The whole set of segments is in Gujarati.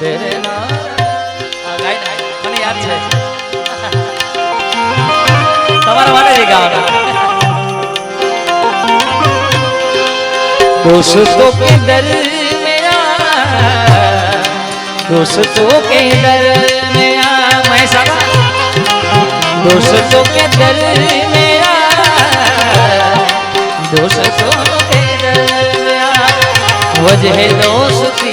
તેરે મને યાદ છે. તમારા માટે ગાવાના. દોસ્તો કે ડર મેરા. દોસ્તો કે ડર મેરા. મહેસાગર દોસ્તો કે ડર મેરા. દોસ્તો કે ડર મેરા. વજહ દોસ્તી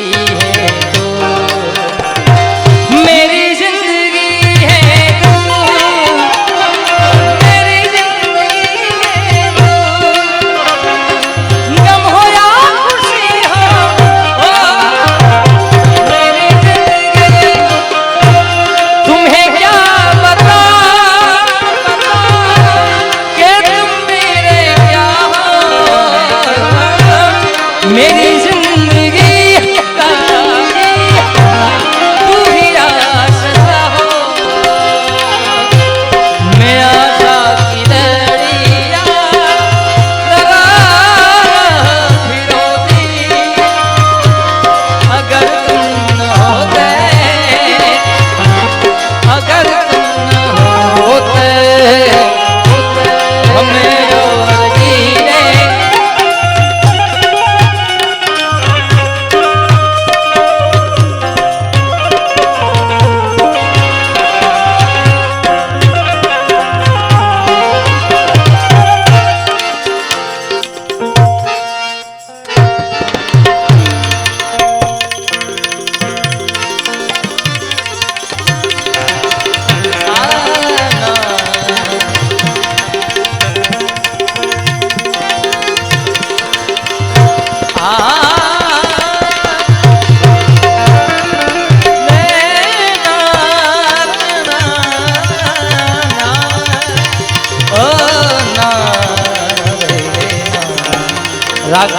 રાગ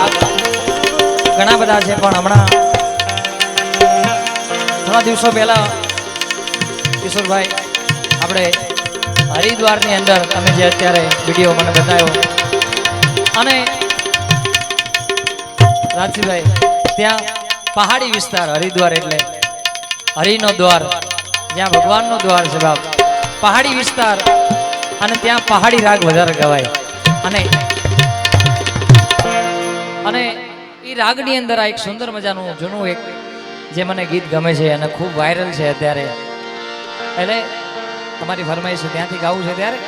ઘણા બધા છે, પણ હમણાં થોડા દિવસો પહેલા કિશોરભાઈ, આપણે હરિદ્વારની અંદર તમે જે અત્યારે વીડિયો મને બતાવ્યો અને રાજીભાઈ, ત્યાં પહાડી વિસ્તાર, હરિદ્વાર એટલે હરિનો દ્વાર, જ્યાં ભગવાનનો દ્વાર છે બાપ. પહાડી વિસ્તાર અને ત્યાં પહાડી રાગ વધારે ગવાય. અને અને એ રાગની અંદર આ એક સુંદર મજાનું જૂનું એક જે મને ગીત ગમે છે અને ખૂબ વાયરલ છે અત્યારે. એટલે તમારી ફરમાઈશ ત્યાંથી ગાવું છે ત્યારે?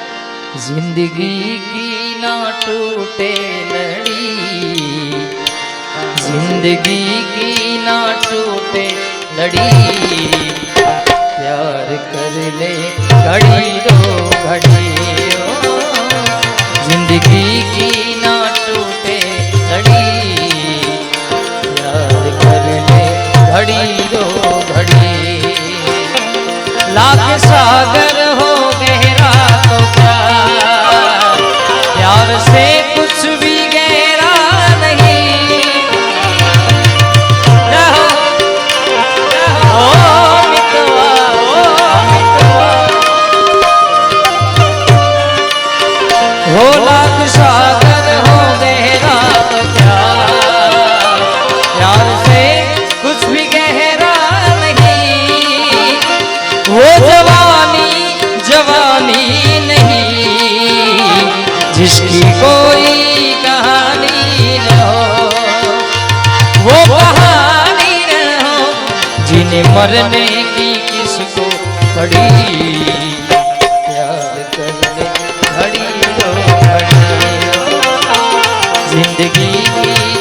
જિંદગી કી ના ટૂટે લડી, જિંદગી કી ના ટૂટે લડી, પ્યાર કર લે ઘડી દો ઘડી જિંદગી કી सागर हो गहरा तो प्यार प्यार से कुछ भी गहरा नहीं रहो रहो ओ मितवा ओ मितवा हो लाख सागर जवानी जवानी नहीं। जिसकी कोई कहानी न हो, वो कहानी न हो, जिन्हें मरने की किसको पड़ी। प्यार करने घड़ी ज़िंदगी की